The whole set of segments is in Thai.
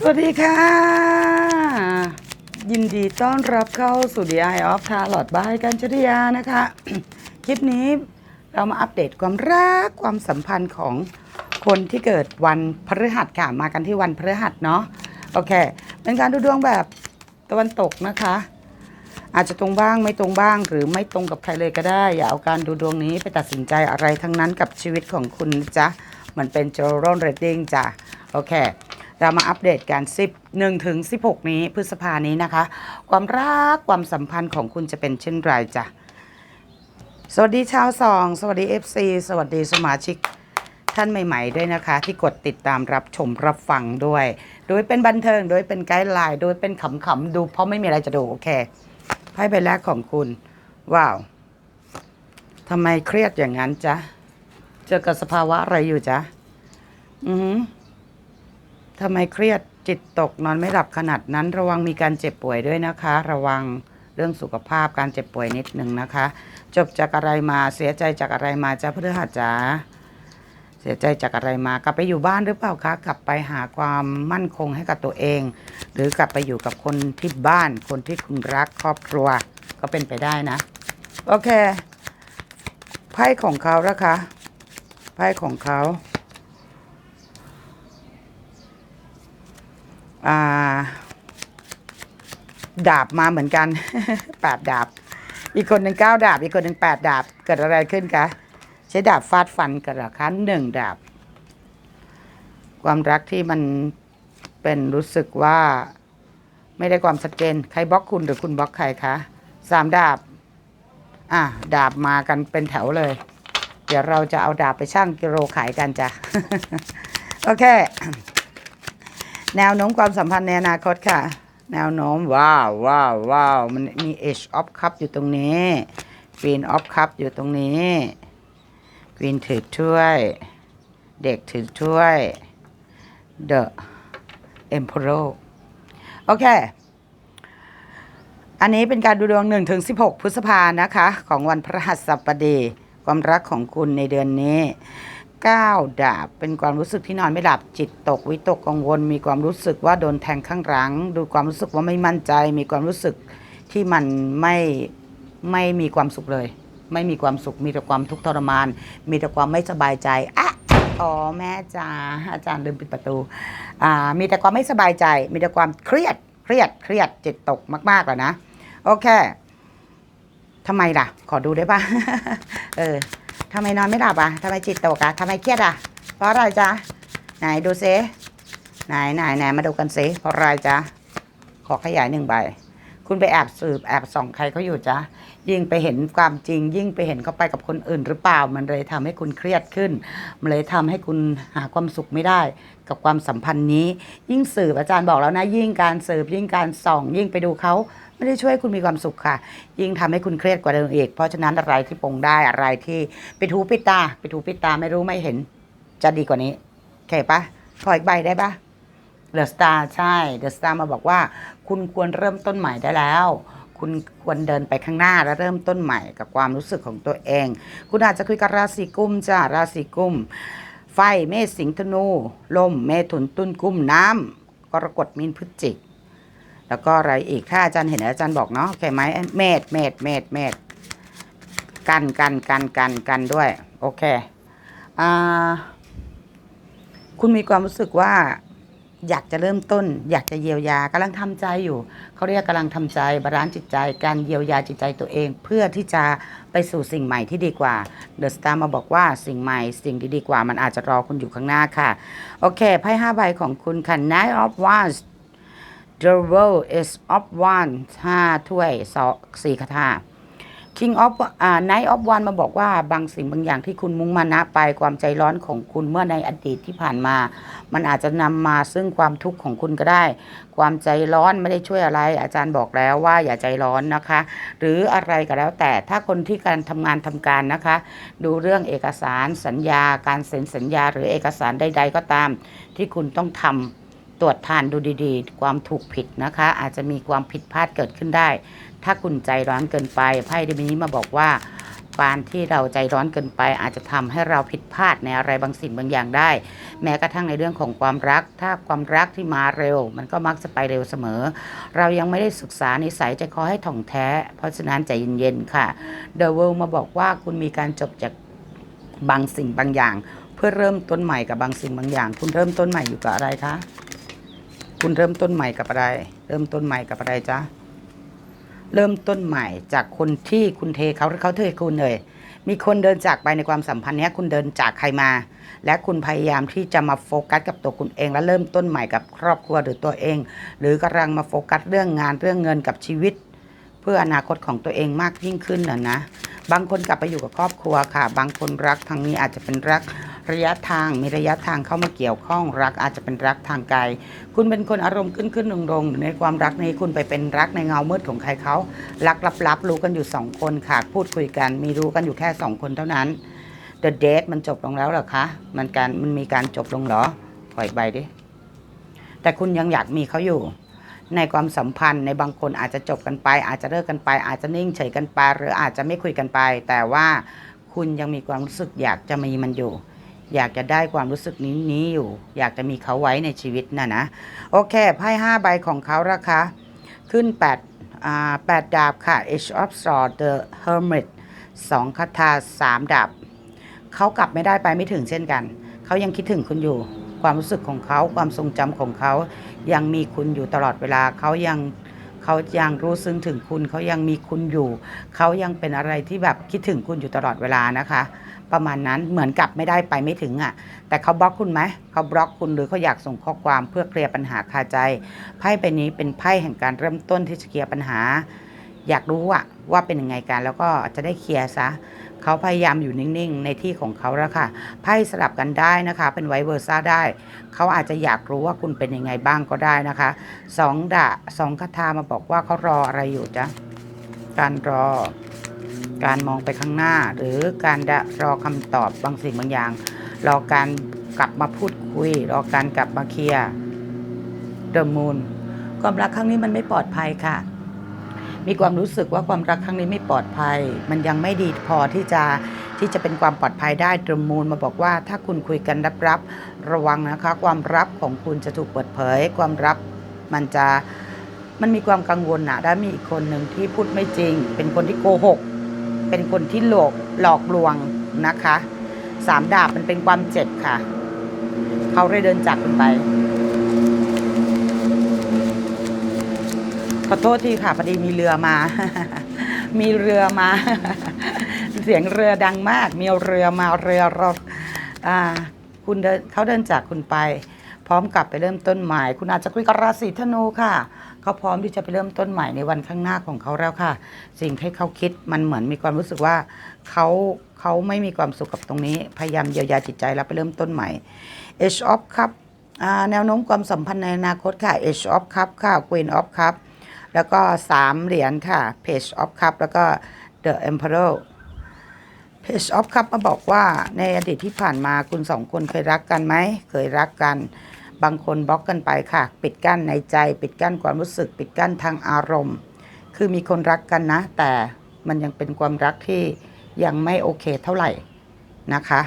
สวัสดีค่ะ ยินดีต้อนรับเข้าสู่ The Eye of Tarot บายกันจริยานะคะ คลิปนี้เรามาอัปเดตความรักความสัมพันธ์ของคนที่เกิดวันพฤหัสค่ะ มากันที่วันพฤหัสเนาะโอเค เป็นการดูดวงแบบตะวันตกนะคะ อาจจะตรงบ้างไม่ตรงบ้าง หรือไม่ตรงกับใครเลยก็ได้ อย่าเอาการดูดวงนี้ไปตัดสินใจอะไรทั้งนั้นกับชีวิตของคุณนะจ๊ะมันเป็น general rating จ้ะโอเค เรามาอัปเดตกัน10 1ถึง16 นี้พฤษภานี้นะคะ ความรักความสัมพันธ์ของคุณจะเป็นเช่นไรจ้ะสวัสดีชาวสองสวัสดี FC สวัสดีสมาชิกท่านใหม่ ๆ ด้วยนะคะ ที่กดติดตามรับชมรับฟังด้วย โดยเป็นบันเทิงโดยเป็นไกด์ไลน์โดยเป็นขำๆดู เพราะไม่มีอะไรจะดู โอเคไพ่ใบแรกของคุณ ว้าวทำไมเครียดอย่างนั้นจ๊ะ เจอกับสภาวะอะไรอยู่จ๊ะ อือหือ ทำไมเครียดจิตตกนอนไม่หลับขนาดนั้น ระวังมีการเจ็บป่วยด้วยนะคะ ระวังเรื่องสุขภาพการเจ็บป่วยนิดหนึ่งนะคะ จบจากอะไรมาเสียใจจากอะไรมาจ้าพฤหัสจ๋าเสียใจจากอะไรมากลับไปอยู่บ้านหรือเปล่าคะกลับไปหาความมั่นคงให้กับตัวเอง หรือกลับไปอยู่กับคนที่บ้านคนที่คุณรักครอบครัวก็เป็นไปได้นะ โอเคไพ่ของเขาละคะไพ่ของเขา อ่า ดาบมาเหมือนกันแปดดาบ อีกคนหนึ่งเก้าดาบ อีกคนหนึ่งแปดดาบ เกิดอะไรขึ้นคะ ใช้ดาบฟาดฟันกันหรอคะหนึ่งดาบ ความรักที่มันเป็นรู้สึกว่า ไม่ได้ความชัดเจน ใครบล็อกคุณหรือคุณบล็อกใครคะสามดาบ อะ ดาบมากันเป็นแถวเลย เดี๋ยวเราจะเอาดาบไปชั่งกิโลขายกันจ้ะ โอเค แนวโน้มความสัมพันธ์ในอนาคตค่ะ แนวโน้มว้าวว้าวว้าวมันมี Age of Cup อยู่ตรงนี้ Queen of Cup อยู่ตรงนี้ Queen ถือถ้วย เด็กถือถ้วย The Emperor โอเค อันนี้เป็นการดูดวง1ถึง16 พฤษภานะคะ ของวันพระหัสบดี ความรักของคุณในเดือนนี้ 9ดาบ เป็นความรู้สึกที่นอนไม่หลับจิตตกวิตกกังวล มีความรู้สึกว่าโดนแทงข้างหลัง ดูความรู้สึกว่าไม่มั่นใจ มีความรู้สึกที่มันไม่ไม่มีความสุขเลย ไม่มีความสุขมีแต่ความทุกข์ทรมาน มีแต่ความไม่สบายใจอะอ๋อแม่จ๋าอาจารย์ลืมปิดประตูอ่ามีแต่ความไม่สบายใจ มีแต่ความเครียดเครียดเครียดจิตตกมากๆแล้วนะ โอเคทำไมล่ะ ขอดูได้ปะเออ ทำไมนอนไม่หลับอะทำไมจิตตกอะทำไมเครียดอะ เพราะอะไรจ๊ะ ไหนดูซิไหนไหนไหนมาดูกันซิเพราะอะไรจ๊ะ ขอขยายหนึ่งใบ คุณไปแอบสืบแอบส่องใครเขาอยู่จ๊ะ ยิ่งไปเห็นความจริง ยิ่งไปเห็นเขาไปกับคนอื่นหรือเปล่า มันเลยทำให้คุณเครียดขึ้น มันเลยทำให้คุณหาความสุขไม่ได้ กับความสัมพันธ์นี้ ยิ่งสืบอาจารย์บอกแล้วนะ ยิ่งการสืบยิ่งการส่อง ยิ่งไปดูเขา ไม่ได้ช่วยคุณมีความสุขค่ะ ยิ่งทำให้คุณเครียดกว่าเดิมอีก เพราะฉะนั้นอะไรที่ปรงได้อะไรที่ไปดหูปิดตาไปดหูปิดตาไม่รู้ไม่เห็น จะดีกว่านี้โอเคปะขออีกใบได้ปะเดอะสตาร์ใช่เดอะสตาร์มาบอกว่า คุณควรเริ่มต้นใหม่ได้แล้วคุณควรเดินไปข้างหน้าและเริ่มต้นใหม่กับความรู้สึกของตัวเอง คุณอาจจะคุยกับราศีกุมจ้าราศีกุม ไฟเมษสิงห์ธนู ลม เมถุนตุลกุมน้ำกรกฎมีนพฤศจิก แล้วก็อะไรอีกถ้าอาจารย์เห็นอาจารย์บอกเนาะโอเคไหมเมษเมษเมษเมษกันกันกันกันกันด้วย โอเคอ่าคุณมีความรู้สึกว่าอยากจะเริ่มต้น อยากจะเยียวยากำลังทำใจอยู่ เขาเรียกกำลังทำใจบาลานซ์จิตใจ การเยียวยาจิตใจตัวเอง เพื่อที่จะไปสู่สิ่งใหม่ที่ดีกว่าเดอะสตาร์มาบอกว่าสิ่งใหม่ สิ่งที่ดีกว่า มันอาจจะรอคุณอยู่ข้างหน้าค่ะ โอเคไพ่ห้าใบของคุณค่ะ Knight of Wands The World is of One ห้าถ้วยสองสี่คาถา King of อ่า Knight of One มาบอกว่าบางสิ่งบางอย่างที่คุณมุ่งมานะไปความใจร้อนของคุณเมื่อในอดีตที่ผ่านมา มันอาจจะนำมาซึ่งความทุกข์ของคุณก็ได้ ความใจร้อนไม่ได้ช่วยอะไร อาจารย์บอกแล้วว่าอย่าใจร้อนนะคะ หรืออะไรก็แล้วแต่ถ้าคนที่การทำงานทำการนะคะ ดูเรื่องเอกสารสัญญา การเซ็นสัญญา หรือเอกสารใด ๆ ก็ตาม ที่คุณต้องทำ ตรวจทานดูดีๆ ความถูกผิดนะคะ อาจจะมีความผิดพลาดเกิดขึ้นได้ ถ้าคุณใจร้อนเกินไปไพ่เดมินี้มาบอกว่าการที่เราใจร้อนเกินไป อาจจะทำให้เราผิดพลาดในอะไรบางสิ่งบางอย่างได้ แม้กระทั่งในเรื่องของความรัก ถ้าความรักที่มาเร็ว มันก็มักจะไปเร็วเสมอ เรายังไม่ได้ศึกษานิสัยใจคอให้ถ่องแท้ เพราะฉะนั้นใจเย็นๆค่ะ The World มาบอกว่าคุณมีการจบจากบางสิ่งบางอย่าง เพื่อเริ่มต้นใหม่กับบางสิ่งบางอย่าง คุณเริ่มต้นใหม่อยู่กับอะไรคะ คุณเริ่มต้นใหม่กับอะไร เริ่มต้นใหม่กับอะไรจ๊ะเริ่มต้นใหม่จากคนที่คุณเทเขาหรือเขาเทคุณเลย มีคนเดินจากไปในความสัมพันธ์นี้คุณเดินจากใครมา และคุณพยายามที่จะมาโฟกัสกับตัวคุณเอง และเริ่มต้นใหม่กับครอบครัวหรือตัวเอง หรือกำลังมาโฟกัสเรื่องงานเรื่องเงินกับชีวิต เพื่ออนาคตของตัวเองมากยิ่งขึ้นนะนะ บางคนกลับไปอยู่กับครอบครัวค่ะ บางคนรักทางนี้อาจจะเป็นรัก ระยะทางมีระยะทางเข้ามาเกี่ยวข้องรักอาจจะเป็นรักทางไกล คุณเป็นคนอารมณ์ขึ้นขึ้นลงลงๆในความรักนี้คุณไปเป็นรักในเงามืดของใครเขารักลับๆรู้กันอยู่สองคนค่ะพูดคุยกันมีรู้กันอยู่แค่สองคนเท่านั้น The Date มันจบลงแล้วหรอคะมันการมันมีการจบลงหรอปล่อยใบดิแต่คุณยังอยากมีเขาอยู่ในความสัมพันธ์ในบางคนอาจจะจบกันไป อาจจะเลิกกันไป อาจจะนิ่งเฉยกันไป หรืออาจจะไม่คุยกันไป แต่ว่าคุณยังมีความรู้สึกอยากจะมีมันอยู่ อยากจะได้ความรู้สึกนี้นี้อยู่ อยากจะมีเขาไว้ในชีวิตนะนะ โอเค ไพ่ห้าใบของเขาราคาขึ้น8อ่า8ดดาบค่ะ Age of Swords The Hermit 2คาถา3ดาบเขากลับไม่ได้ไปไม่ถึงเช่นกัน เขายังคิดถึงคุณอยู่ความรู้สึกของเขาความทรงจำของเขา ยังมีคุณอยู่ตลอดเวลาเขายังเขายังรู้ซึ้งถึงคุณเขายังมีคุณอยู่ เขายังเป็นอะไรที่แบบคิดถึงคุณอยู่ตลอดเวลานะคะ ประมาณนั้นเหมือนกับไม่ได้ไปไม่ถึงอะ แต่เขาบล็อกคุณไหมเขาบล็อกคุณหรือเขาอยากส่งข้อความเพื่อเคลียร์ปัญหาคาใจไพ่ใบนี้เป็นไพ่แห่งการเริ่มต้นที่จะเคลียร์ปัญหา อยากรู้อะว่าเป็นยังไงกันแล้วก็จะได้เคลียร์ซะเขาพยายามอยู่นิ่งๆ ในที่ของเขาแล้วค่ะไพ่สลับกันได้นะคะ เป็นไวเวอร์ซ่าได้ เขาอาจจะอยากรู้ว่าคุณเป็นยังไงบ้างก็ได้นะคะสองดะสองคาถามาบอกว่าเขารออะไรอยู่จ๊ะการรอ การมองไปข้างหน้า หรือการรอคำตอบบางสิ่งบางอย่าง รอการกลับมาพูดคุย รอการกลับมาเคลียร์เดอะมูนความรักครั้งนี้มันไม่ปลอดภัยค่ะ มีความรู้สึกว่าความรักครั้งนี้ไม่ปลอดภัย มันยังไม่ดีพอที่จะที่จะเป็นความปลอดภัยได้เดอะมูนมาบอกว่า ถ้าคุณคุยกันรับๆระวังนะคะ ความลับของคุณจะถูกเปิดเผย ความลับมันจะมันมีความกังวลนะแล้มีอีกคนหนึ่งที่พูดไม่จริง เป็นคนที่โกหก เป็นคนที่หลอกหลอกลวงนะคะสามดาบมันเป็นความเจ็บค่ะ เขาเลยเดินจากคุณไป ขอโทษทีค่ะพอดีมีเรือมา มีเรือมา เสียงเรือดังมาก มีเรือมาเรือรถอ่า คุณเดินเขาเดินจากคุณไป พร้อมกลับไปเริ่มต้นใหม่ คุณอาจจะคุยกับราศีธนูค่ะ เขาพร้อมที่จะไปเริ่มต้นใหม่ในวันข้างหน้าของเขาแล้วค่ะ สิ่งที่เขาคิดมันเหมือนมีความรู้สึกว่าเขาเขาไม่มีความสุขกับตรงนี้ พยายามเยียวยาจิตใจแล้วไปเริ่มต้นใหม่ Age of Cup อ่าแนวโน้มความสัมพันธ์ในอนาคตค่ะ Age of Cup ค่ะ Queen of Cup แล้วก็สามเหรียญค่ะ Page of Cup แล้วก็ The Emperor Page of Cup มาบอกว่าในอดีตที่ผ่านมาคุณสองคนเคยรักกันไหม เคยรักกัน บางคนบล็อกกันไปค่ะ ปิดกั้นในใจ ปิดกั้นความรู้สึก ปิดกั้นทางอารมณ์ คือมีคนรักกันนะ แต่มันยังเป็นความรักที่ยังไม่โอเคเท่าไหร่นะคะ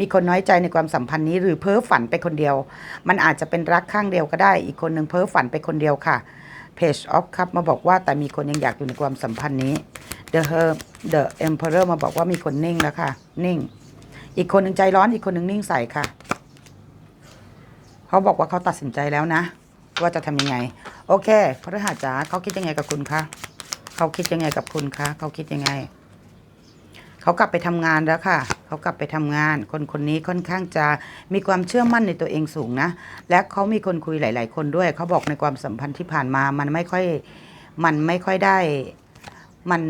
มีคนน้อยใจในความสัมพันธ์นี้หรือเพ้อฝันไปคนเดียว มันอาจจะเป็นรักข้างเดียวก็ได้ อีกคนหนึ่งเพ้อฝันไปคนเดียวค่ะ Page of Cup มาบอกว่าแต่มีคนยังอยากอยู่ในความสัมพันธ์นี้ The Her The Emperor มาบอกว่ามีคนนิ่งแล้วค่ะ นิ่ง อีกคนหนึ่งใจร้อนอีกคนหนึ่งนิ่งใส่ค่ะ เขาบอกว่าเขาตัดสินใจแล้วนะ ว่าจะทำยังไง โอเคพระฤหัสจ๋าเขาคิดยังไงกับคุณคะเขาคิดยังไงกับคุณคะเขาคิดยังไง เขากลับไปทำงานแล้วค่ะ เขากลับไปทำงาน คนคนนี้ค่อนข้างจะมีความเชื่อมั่นในตัวเองสูงนะ และเขามีคนคุยหลาย ๆ คนด้วย เขาบอกในความสัมพันธ์ที่ผ่านมา มันไม่ค่อย มันไม่ค่อยได้มัน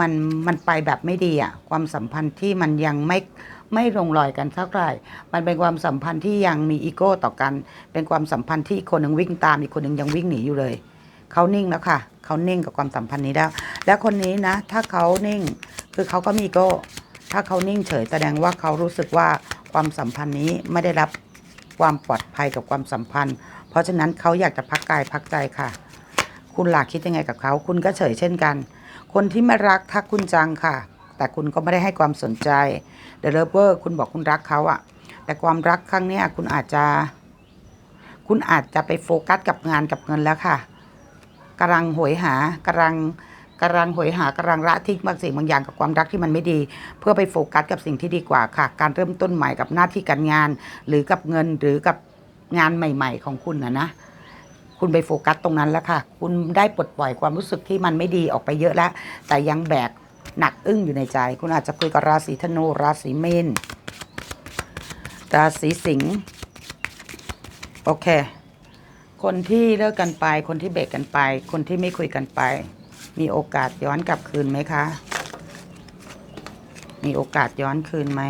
มันมันไปแบบไม่ดีอะความสัมพันธ์ที่มันยังไม่ ไม่ลงรอยกันเท่าไหร่มันเป็นความสัมพันธ์ที่ยังมีอีโก้ต่อกัน เป็นความสัมพันธ์ที่คนหนึ่งวิ่งตามอีกคนหนึ่งยังวิ่งหนีอยู่เลยเขานิ่งแล้วค่ะเขานิ่งกับความสัมพันธ์นี้แล้ว และคนนี้นะ ถ้าเขานิ่ง คือเขาก็มีอีโก้ ถ้าเขานิ่งเฉยแสดงว่าเขารู้สึกว่าความสัมพันธ์นี้ไม่ได้รับความปลอดภัยกับความสัมพันธ์ เพราะฉะนั้นเขาอยากจะพักกายพักใจค่ะ คุณหลักคิดยังไงกับเขา คุณก็เฉยเช่นกัน คนที่ไม่รักทักคุณจังค่ะ แต่คุณก็ไม่ได้ให้ความสนใจ เดอะเลเวอร์คุณบอกคุณรักเขาอะแต่ความรักครั้งเนี้ยคุณอาจจะ คุณอาจจะไปโฟกัสกับงานกับเงินแล้วค่ะกำลังโหยหากำลังกำลังโหยหากำลังละทิ้งบางสิ่งบางอย่างกับความรักที่มันไม่ดี เพื่อไปโฟกัสกับสิ่งที่ดีกว่าค่ะ การเริ่มต้นใหม่กับหน้าที่การงาน หรือกับเงินหรือกับงานใหม่ ๆ ของคุณนะนะคุณไปโฟกัสตรงนั้นแล้วค่ะ คุณได้ปลดปล่อยความรู้สึกที่มันไม่ดีออกไปเยอะแล้ว แต่ยังแบก หนักอึ้งอยู่ในใจ คุณอาจจะคุยกับราศีธนูราศีเมษราศีสิงห์โอเค คนที่เลิกกันไป คนที่เบรกกันไป คนที่ไม่คุยกันไป มีโอกาสย้อนกลับคืนไหมคะ มีโอกาสย้อนคืนไหม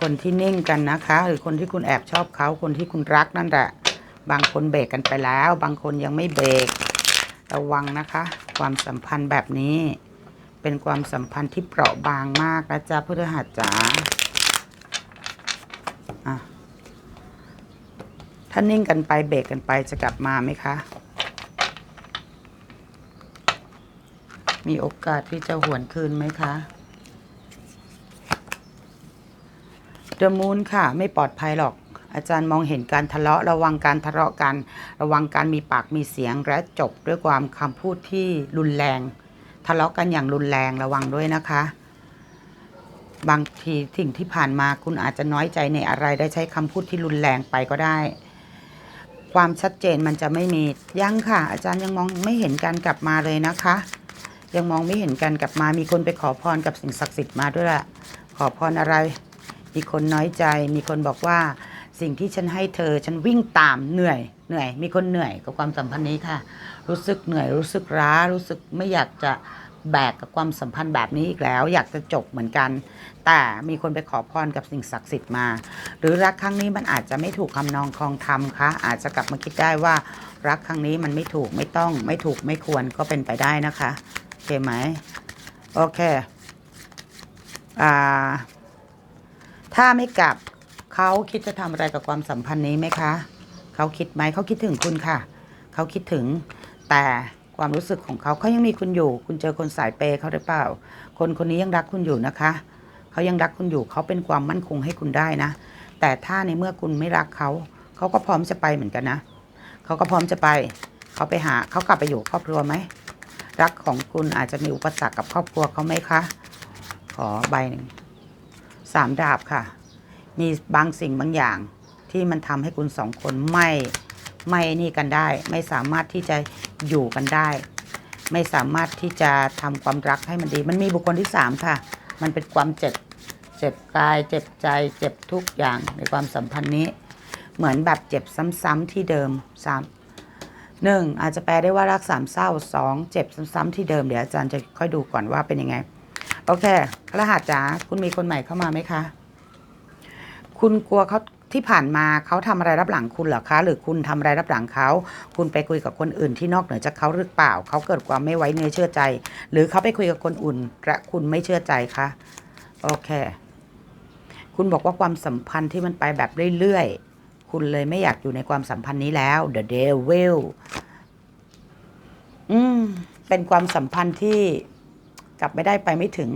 คนที่นิ่งกันนะคะ หรือคนที่คุณแอบชอบเขาคนที่คุณรักนั่นแหละ บางคนเบรกกันไปแล้ว บางคนยังไม่เบรกระวังนะคะ ความสัมพันธ์แบบนี้ เป็นความสัมพันธ์ที่เปราะบางมากนะจ๊ะพฤหัสจ๋าอะถ้านิ่งกันไปเบรกกันไปจะกลับมาไหมคะ มีโอกาสที่จะหวนคืนไหมคะเดอะมูนค่ะ ไม่ปลอดภัยหรอก อาจารย์มองเห็นการทะเลาะระวังการทะเลาะกัน ระวังการมีปากมีเสียงและจบด้วยความคำพูดที่รุนแรง ทะเลาะกันอย่างรุนแรงระวังด้วยนะคะ บางทีสิ่งที่ผ่านมาคุณอาจจะน้อยใจในอะไรได้ใช้คำพูดที่รุนแรงไปก็ได้ ความชัดเจนมันจะไม่มียังค่ะ อาจารย์ยังมองไม่เห็นการกลับมาเลยนะคะ ยังมองไม่เห็นการกลับมามีคนไปขอพรกับสิ่งศักดิ์สิทธิ์มาด้วยละขอพรอะไร มีคนน้อยใจ มีคนบอกว่า สิ่งที่ฉันให้เธอฉันวิ่งตามเหนื่อยเหนื่อย มีคนเหนื่อยกับความสัมพันธ์นี้ค่ะ รู้สึกเหนื่อยรู้สึกร้ารู้สึกไม่อยากจะแบกกับความสัมพันธ์แบบนี้อีกแล้ว อยากจะจบเหมือนกัน แต่มีคนไปขอพรกับสิ่งศักดิ์สิทธิ์มา หรือรักครั้งนี้มันอาจจะไม่ถูกคำนองคลองธรรมคะอาจจะกลับมาคิดได้ว่ารักครั้งนี้มันไม่ถูกไม่ต้อง ไม่ถูกไม่ควรก็เป็นไปได้นะคะโอเคไหมโอเคอ่าถ้าไม่กลับ เขาคิดจะทำอะไรกับความสัมพันธ์นี้ไหมคะ เขาคิดไหมเขาคิดถึงคุณค่ะ เขาคิดถึงแต่ความรู้สึกของเขาเขายังมีคุณอยู่ คุณเจอคนสายเปย์เขาหรือเปล่า คนคนนี้ยังรักคุณอยู่นะคะ เขายังรักคุณอยู่เขาเป็นความมั่นคงให้คุณได้นะ แต่ถ้าในเมื่อคุณไม่รักเขา เขาก็พร้อมจะไปเหมือนกันนะ เขาก็พร้อมจะไป เขาไปหาเขากลับไปอยู่ครอบครัวไหม รักของคุณอาจจะมีอุปสรรคกับครอบครัวเขาไหมคะ ขอใบหนึ่งสามดาบค่ะ มีบางสิ่งบางอย่างที่มันทำให้คุณสองคนไม่ไม่นี่กันได้ ไม่สามารถที่จะอยู่กันได้ ไม่สามารถที่จะทำความรักให้มันดี มันมีบุคคลที่สามค่ะ มันเป็นความเจ็บเจ็บกายเจ็บใจเจ็บทุกอย่างในความสัมพันธ์นี้ เหมือนแบบเจ็บซ้ำๆที่เดิมสามหนึ่งอาจจะแปลได้ว่ารักสามเศร้าสองเจ็บซ้ำๆที่เดิมเดี๋ยวอาจารย์จะค่อยดูก่อนว่าเป็นยังไงโอเครหัสจ๋าคุณมีคนใหม่เข้ามาไหมคะ คุณกลัวเขาที่ผ่านมาเขาทำอะไรรับหลังคุณเหรอคะ หรือคุณทำอะไรรับหลังเขา คุณไปคุยกับคนอื่นที่นอกเหนือจากเขาหรือเปล่า เขาเกิดความไม่ไว้เนื้อเชื่อใจ หรือเขาไปคุยกับคนอื่นและคุณไม่เชื่อใจคะโอเค คุณบอกว่าความสัมพันธ์ที่มันไปแบบเรื่อยๆ คุณเลยไม่อยากอยู่ในความสัมพันธ์นี้แล้ว The Devil อืมเป็นความสัมพันธ์ที่กลับไม่ได้ไปไม่ถึง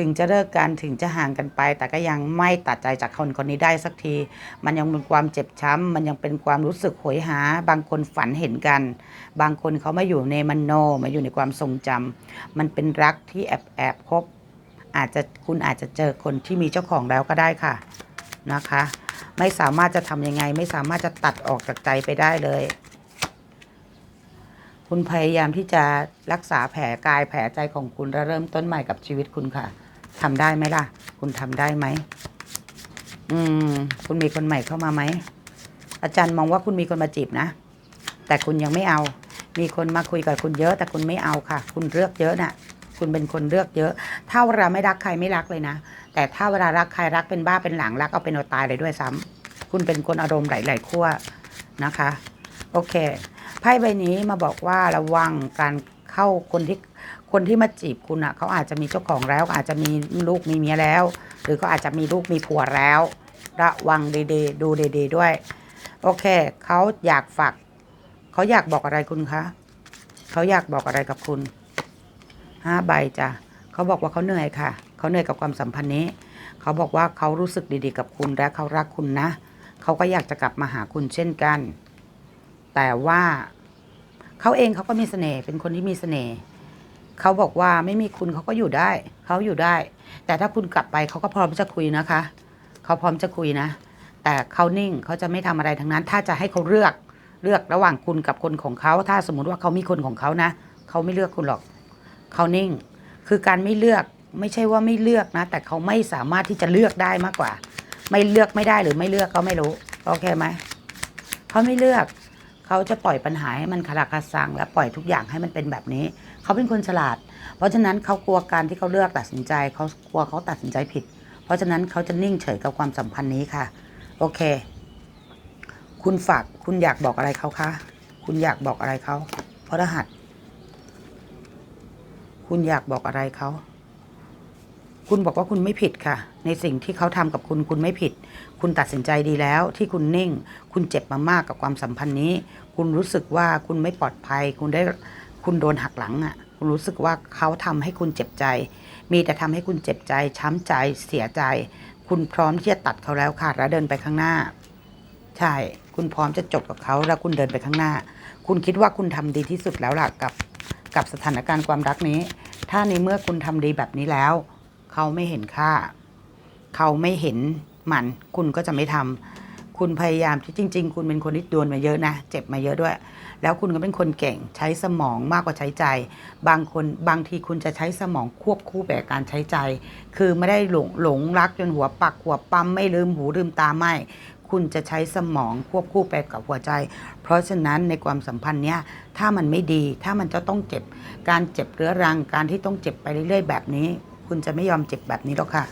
ถึงจะเลิกกันถึงจะห่างกันไป แต่ก็ยังไม่ตัดใจจากคนคนนี้ได้สักที มันยังเป็นความเจ็บช้ำ มันยังเป็นความรู้สึกโหยหา บางคนฝันเห็นกัน บางคนเขามาอยู่ในมันโนมาอยู่ในความทรงจำมันเป็นรักที่แอบแอบคบอาจจะคุณอาจจะเจอคนที่มีเจ้าของแล้วก็ได้ค่ะนะคะ ไม่สามารถจะทำยังไง ไม่สามารถจะตัดออกจากใจไปได้เลย คุณพยายามที่จะรักษาแผลกายแผลใจของคุณและเริ่มต้นใหม่กับชีวิตคุณค่ะ ทำได้ไหมล่ะ คุณทำได้ไหมอืม คุณมีคนใหม่เข้ามาไหม อาจารย์มองว่าคุณมีคนมาจีบนะ แต่คุณยังไม่เอา มีคนมาคุยกับคุณเยอะ แต่คุณไม่เอาค่ะ คุณเลือกเยอะน่ะ คุณเป็นคนเลือกเยอะ ถ้าเวลาไม่รักใครไม่รักเลยนะ แต่ถ้าเวลารักใครรักเป็นบ้าเป็นหลังรักเอาเป็นเอาตายเลยด้วยซ้ำคุณเป็นคนอารมณ์หลายๆขั้วนะคะ โอเค ไพ่ใบนี้มาบอกว่าระวังการเข้าคนที่ คนที่มาจีบคุณอะเขาอาจจะมีเจ้าของแล้วอาจจะมีลูกมีเมียแล้ว หรือเขาอาจจะมีลูกมีผัวแล้ว ระวังดี ๆ ดูดีๆด้วย โอเคเขาอยากฝากเขาอยากบอกอะไรคุณคะเขาอยากบอกอะไรกับคุณห้าใบจ้ะเขาบอกว่าเขาเหนื่อยค่ะเขาเหนื่อยกับความสัมพันธ์นี้เขาบอกว่าเขารู้สึกดีๆ กับคุณและเขารักคุณนะเขาก็อยากจะกลับมาหาคุณเช่นกัน แต่ว่าเขาเองเขาก็มีเสน่ห์เป็นคนที่มีเสน่ห์ เขาบอกว่าไม่มีคุณเขาก็อยู่ได้ เขาอยู่ได้ แต่ถ้าคุณกลับไปเขาก็พร้อมจะคุยนะคะ เขาพร้อมจะคุยนะ แต่เขานิ่งเขาจะไม่ทำอะไรทั้งนั้น ถ้าจะให้เขาเลือกเลือกระหว่างคุณกับคนของเขา ถ้าสมมติว่าเขามีคนของเขานะเขาไม่เลือกคุณหรอกเขานิ่ง คือการไม่เลือกไม่ใช่ว่าไม่เลือกนะ แต่เขาไม่สามารถที่จะเลือกได้มากกว่า ไม่เลือกไม่ได้หรือไม่เลือกก็ไม่รู้โอเคไหมเขาไม่เลือก เขาจะปล่อยปัญหาให้มันคาราคาซังและปล่อยทุกอย่างให้มันเป็นแบบนี้ เขาเป็นคนฉลาด เพราะฉะนั้นเขากลัวการที่เขาเลือกตัดสินใจเขากลัวเขาตัดสินใจผิด เพราะฉะนั้นเขาจะนิ่งเฉยกับความสัมพันธ์นี้ค่ะ โอเค คุณฝากคุณอยากบอกอะไรเขาคะคุณอยากบอกอะไรเขาพระรหัส คุณอยากบอกอะไรเขาคุณบอกว่าคุณไม่ผิดค่ะ ในสิ่งที่เขาทำกับคุณคุณไม่ผิด คุณตัดสินใจดีแล้ว ที่คุณนิ่ง คุณเจ็บมามากกับความสัมพันธ์นี้ คุณรู้สึกว่าคุณไม่ปลอดภัย คุณได้ คุณโดนหักหลังอะคุณรู้สึกว่าเขาทำให้คุณเจ็บใจ มีแต่ทำให้คุณเจ็บใจ ช้ำใจเสียใจ คุณพร้อมที่จะตัดเขาแล้วค่ะแล้วเดินไปข้างหน้า ใช่ คุณพร้อมจะจบกับเขาแล้วคุณเดินไปข้างหน้า คุณคิดว่าคุณทำดีที่สุดแล้วล่ะกับกับสถานการณ์ความรักนี้ ถ้าในเมื่อคุณทำดีแบบนี้แล้ว เขาไม่เห็นค่า เขาไม่เห็นมัน คุณก็จะไม่ทำ คุณพยายามที่จริง ๆ คุณเป็นคนที่โดนมาเยอะนะ เจ็บมาเยอะด้วย แล้วคุณก็เป็นคนเก่งใช้สมองมากกว่าใช้ใจ บางคนบางทีคุณจะใช้สมองควบคู่ไปกับการใช้ใจ คือไม่ได้หลงหลงรักจนหัวปักหัวปั๊มไม่ลืมหูลืมตาไม่ คุณจะใช้สมองควบคู่ไปกับหัวใจ เพราะฉะนั้นในความสัมพันธ์เนี้ยถ้ามันไม่ดีถ้ามันจะต้องเจ็บ การเจ็บเรื้อรังการที่ต้องเจ็บไปเรื่อย ๆ แบบนี้ คุณจะไม่ยอมเจ็บแบบนี้หรอกค่ะ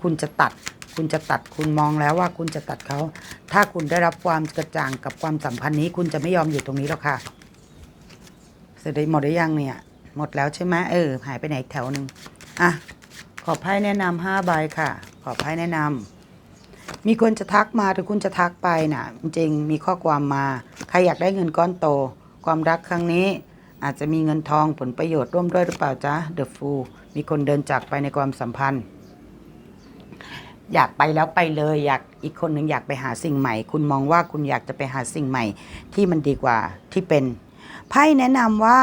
คุณจะตัด คุณจะตัดคุณมองแล้วว่าคุณจะตัดเขา ถ้าคุณได้รับความกระจ่างกับความสัมพันธ์นี้ คุณจะไม่ยอมอยู่ตรงนี้หรอกค่ะ เสร็จหมดหรือยังเนี่ย หมดแล้วใช่ไหมเออ หายไปไหนอีกแถวหนึ่งอะ ขอไพ่แนะนำห้าใบค่ะ ขอไพ่แนะนำมีคนจะทักมาหรือคุณจะทักไปน่ะ จริงมีข้อความมา ใครอยากได้เงินก้อนโต ความรักครั้งนี้อาจจะมีเงินทองผลประโยชน์ร่วมด้วยหรือเปล่าจ๊ะ The Fool มีคนเดินจากไปในความสัมพันธ์ อยากไปแล้วไปเลย อยากอีกคนหนึ่งอยากไปหาสิ่งใหม่ คุณมองว่าคุณอยากจะไปหาสิ่งใหม่ ที่มันดีกว่าที่เป็นไพ่แนะนำว่า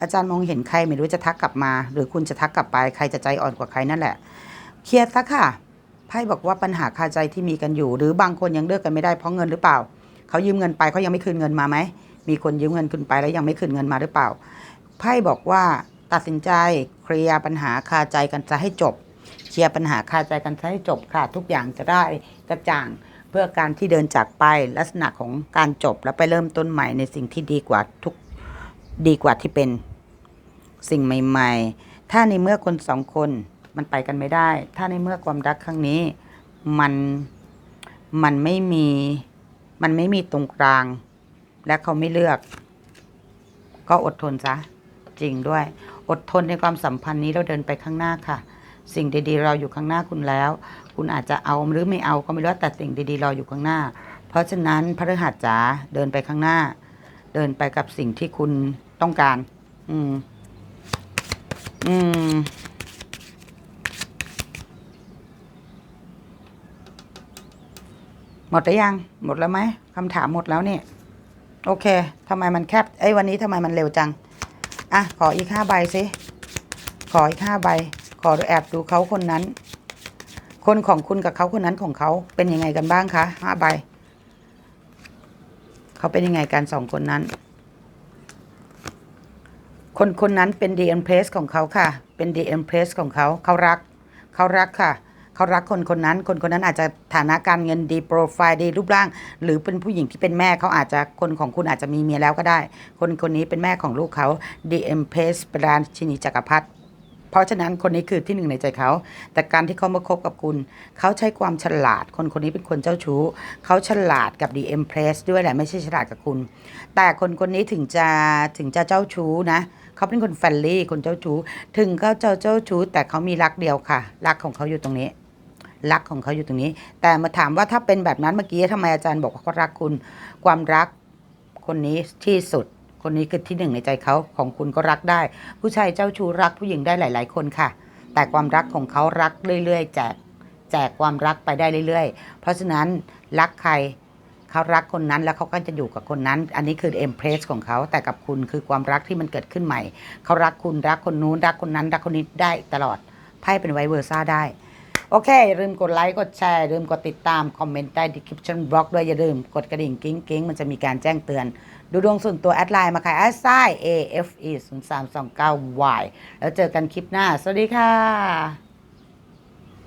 อาจารย์มองเห็นใครไม่รู้จะทักกลับมา หรือคุณจะทักกลับไปใครจะใจอ่อนกว่าใครนั่นแหละ เคลียร์ซะค่ะไพ่บอกว่าปัญหาคาใจที่มีกันอยู่ หรือบางคนยังเลิกกันไม่ได้เพราะเงินหรือเปล่าเขายืมเงินไปเขายังไม่คืนเงินมาไหมมีคนยืมเงินคุณไปแล้วยังไม่คืนเงินมาหรือเปล่าไพ่บอกว่าตัดสินใจเคลียร์ปัญหาคาใจกันจะให้จบ เคลียร์ปัญหาคาใจกันให้จบค่ะ ทุกอย่างจะได้กระจ่างเพื่อการที่เดินจากไปลักษณะของการจบแล้วไปเริ่มต้นใหม่ในสิ่งที่ดีกว่าทุกดีกว่าที่เป็นสิ่งใหม่ ๆ ถ้าในเมื่อคนสองคนมันไปกันไม่ได้ ถ้าในเมื่อความรักครั้งนี้มันมันไม่มีมันไม่มีตรงกลาง และเขาไม่เลือก ก็อดทนซะจริงด้วย อดทนในความสัมพันธ์นี้เราเดินไปข้างหน้าค่ะ สิ่งดีๆ เราอยู่ข้างหน้าคุณแล้ว คุณอาจจะเอาหรือไม่เอาก็ไม่รู้แต่สิ่งดีๆ เราอยู่ข้างหน้า เพราะฉะนั้นพระฤหัสจ๋าเดินไปข้างหน้า เดินไปกับสิ่งที่คุณต้องการ อืม อืมหมดหรือยัง หมดแล้วไหมคำถามหมดแล้วเนี่ยโอเคทำไมมันแคบไอ้ยวันนี้ทำไมมันเร็วจัง อะ ขออีกห้าใบสิ ขออีกห้าใบ ขอแอบดูเขาคนนั้น คนของคุณกับเขาคนนั้นของเขาเป็นยังไงกันบ้างคะห้าใบเขาเป็นยังไงกันสองคนนั้น คนคนนั้นเป็นดีเอ็มเพรสของเขาค่ะ เป็นดีเอ็มเพรสของเขาเขารัก เขารักค่ะเขารักคนคนนั้น คนคนนั้นอาจจะฐานะการเงินดีโปรไฟล์ดีรูปร่าง หรือเป็นผู้หญิงที่เป็นแม่เขาอาจจะคนของคุณอาจจะมีเมียแล้วก็ได้ คนคนนี้เป็นแม่ของลูกเขาดีเอ็มเพรสเป็นราชินีจักรพรรดิ เพราะฉะนั้นคนนี้คือที่หนึ่งในใจเขา แต่การที่เขามาคบกับคุณ เขาใช้ความฉลาด คนคนนี้เป็นคนเจ้าชู้ เขาฉลาดกับ The Empress ด้วยแหละไม่ใช่ฉลาดกับคุณ แต่คนคนนี้ถึงจะถึงจะเจ้าชู้นะ เขาเป็นคนแฟนลี่ คนเจ้าชู้ ถึงเขาเจ้าเจ้าชู้ แต่เขามีรักเดียวค่ะ รักของเขาอยู่ตรงนี้ รักของเขาอยู่ตรงนี้ แต่มาถามว่าถ้าเป็นแบบนั้นเมื่อกี้ทำไมอาจารย์บอกว่าเขารักคุณ ความรักคนนี้ที่สุด คนนี้คือที่หนึ่งในใจเขาของคุณก็รักได้ ผู้ชายเจ้าชู้รักผู้หญิงได้หลาย ๆ คนค่ะ แต่ความรักของเขารักเรื่อย ๆ แจกแจกความรักไปได้เรื่อย ๆ เพราะฉะนั้นรักใครเขารักคนนั้นแล้วเขาก็จะอยู่กับคนนั้น อันนี้คือเอ็มเพรสของเขาแต่กับคุณคือความรักที่มันเกิดขึ้นใหม่ เขารักคุณรักคนนู้นรักคนนั้น รักคนนี้ได้ตลอดไพ่เป็นไวเวอร์ซ่าได้ โอเค อย่าลืมกดไลค์ กดแชร์อย่าลืมกดติดตาม คอมเมนต์ใต้ดีคริปชั่นบล็อกด้วย อย่าลืมกดกระดิ่งกิ้งกิ้งมันจะมีการแจ้งเตือน ดูดวงส่วนตัวแอดไลน์มาค่ะแอดไซ AFE 0 3 2 9 Y แล้วเจอกันคลิปหน้า สวัสดีค่ะ